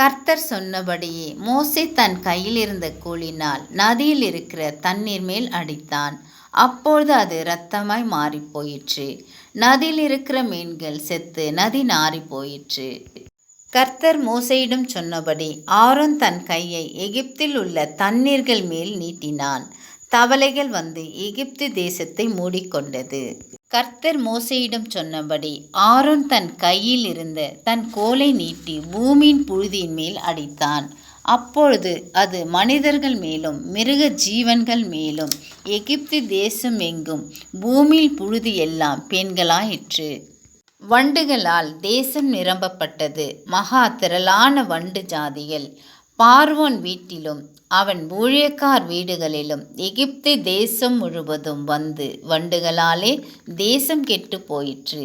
கர்த்தர் சொன்னபடியே மோசே தன் கையில் இருந்த கோலினால் நதியில் இருக்கிற தண்ணீர் மேல் அடித்தான். அப்பொழுது அது இரத்தமாய் மாறிப் போயிற்று நதியில் இருக்கிற மீன்கள் செத்து நதி நாறி போயிற்று. கர்த்தர் மோசையிடம் சொன்னபடி ஆரோன் தன் கையை எகிப்தில் உள்ள தண்ணீர்கள் மேல் நீட்டினான். தவளைகள் வந்து எகிப்து தேசத்தை மூடிக்கொண்டது. கர்த்தர் மோசையிடம் சொன்னபடி ஆரோன் தன் கையில் இருந்த தன் கோலை நீட்டி பூமியின் புழுதியின் மேல் அடித்தான். அப்பொழுது அது மனிதர்கள் மேலும் மிருக ஜீவன்கள் மேலும் எகிப்து தேசம் எங்கும் பூமியில் புழுதி எல்லாம் பெண்களாயிற்று. வண்டுகளால் தேசம் நிரம்பப்பட்டது. மகா திரளான வண்டு ஜாதிகள். பார்வோன் வீட்டிலும் அவன் ஊழியக்கார் வீடுகளிலும் எகிப்து தேசம் முழுவதும் வந்து வண்டுகளாலே தேசம் கெட்டு போயிற்று.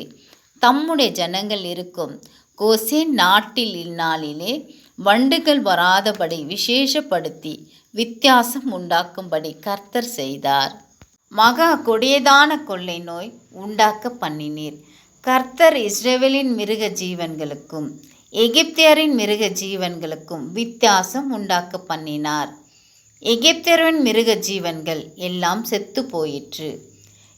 தம்முடைய ஜனங்கள் இருக்கும் கோசேன் நாட்டில் இந்நாளிலே வண்டுகள் வராதபடி விசேஷப்படுத்தி வித்தியாசம் உண்டாக்கும்படி கர்த்தர் செய்தார். மகா கொடியதான கொள்ளை நோய் உண்டாக்க பண்ணினீர். கர்த்தர் இஸ்ரேவேலின் மிருக ஜீவன்களுக்கும் எகிப்தியரின் மிருக ஜீவன்களுக்கும் வித்தியாசம் உண்டாக்க பண்ணினார். எகிப்தியரின் மிருக ஜீவன்கள் எல்லாம் செத்து போயிற்று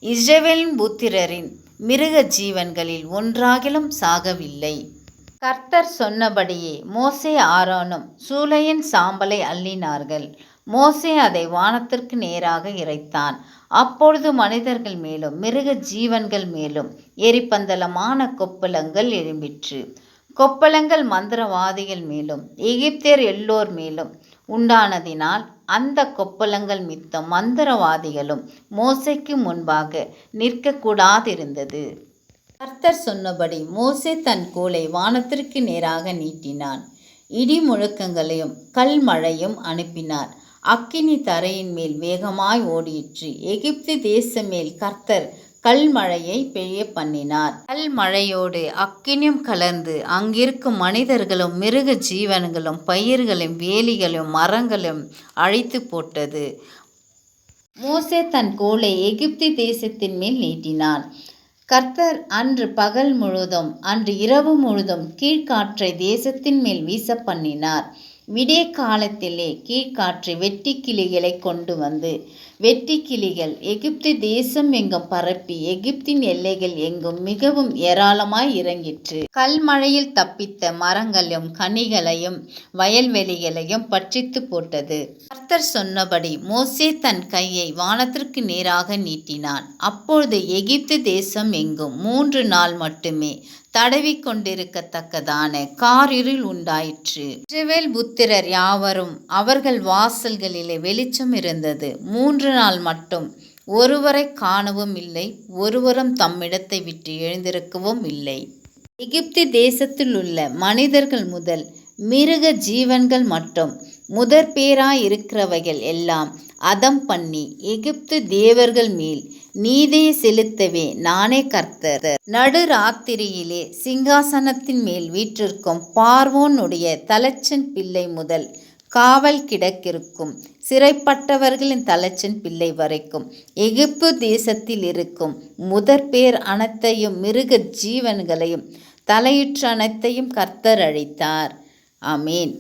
இஸ்ரேவேலின் புத்திரரின் மிருக ஜீவன்களில் ஒன்றாகிலும் சாகவில்லை. கர்த்தர் சொன்னபடியே மோசே ஆரோனும் சூளையின் சாம்பலை அள்ளினார்கள். மோசே அதை வானத்திற்கு நேராக இறைத்தான். அப்பொழுது மனிதர்கள் மேலும் மிருக ஜீவன்கள் மேலும் எரிபந்தலமான கொப்பளங்கள் எழும்பிற்று. கொப்பளங்கள் மந்திரவாதிகள் மேலும் எகிப்தியர் எல்லோர் மேலும் உண்டானதினால் அந்த கொப்பளங்கள் மித்த மந்திரவாதிகளும் மோசைக்கு முன்பாக நிற்கக்கூடாதிருந்தது. கர்த்தர் சொன்னபடி மோசே தன் கோலை வானத்திற்கு நேராக நீட்டினான். இடி முழக்கங்களையும் கல் மழையும் அனுப்பினார். அக்கினி தரையின் மேல் வேகமாய் ஓடியிற்று. எகிப்து தேசம் மேல் கர்த்தர் கல்மழையை பெய்ய பண்ணினார். கல்மழையோடு அக்கினியும் கலந்து அங்கிருக்கும் மனிதர்களும் மிருக ஜீவன்களும் பயிர்களும் வேலிகளும் மரங்களும் அழைத்து போட்டது. மோசே தன் கோலை எகிப்து தேசத்தின் மேல் நீட்டினான் கர்த்தர் அன்று பகல் முழுதும் அன்று இரவு முழுதும் கீழ்காற்றை தேசத்தின் மேல் வீச பண்ணினார். விடிய காலத்திலே கீழ்காற்று வெட்டி கிளிகளை கொண்டு வந்து வெட்டி கிளிகள் எகிப்து தேசம் எங்கும் பரப்பி எகிப்தின் எல்லைகள் எங்கும் மிகவும் ஏராளமாய் இறங்கிற்று. கல்மழையில் தப்பித்த மரங்களையும் கனிகளையும் வயல்வெளிகளையும் பற்றித்து போட்டது. கர்த்தர் சொன்னபடி மோசே தன் கையை வானத்திற்கு நேராக நீட்டினான். அப்பொழுது எகிப்து தேசம் எங்கும் மூன்று நாள் மட்டுமே தடவி கொண்டிருக்கத்தக்கதான காரிருள் உண்டாயிற்று. இஸ்ரவேல் புத்திரர் யாவரும் அவர்கள் வாசல்களிலே வெளிச்சம் இருந்தது. மூன்று நாள் மட்டும் ஒருவரை காணவும் இல்லை ஒருவரும் தம்மிடத்தை விட்டு எழுந்திருக்கவும் இல்லை. எகிப்தி தேசத்தில் உள்ள மனிதர்கள் முதல் மிருக ஜீவன்கள் மட்டும் முதற் பேராய் இருக்கிறவைகள் எல்லாம் அதம் பண்ணி எகிப்து தேவர்கள் மேல் நீதியை செலுத்தவே நானே கர்த்தர். நடு ராத்திரியிலே சிங்காசனத்தின் மேல் வீற்றிருக்கும் பார்வோனுடைய தலச்சன் பிள்ளை முதல் காவல் கிடக்கிருக்கும். சிறைப்பட்டவர்களின் தலைச்சன் பிள்ளை வரைக்கும் எகிப்து தேசத்தில் இருக்கும் முதற் பேர் அனைத்தையும் மிருக ஜீவன்களையும் தலையுற்ற அனைத்தையும் கர்த்தர் அழித்தார். அமீன்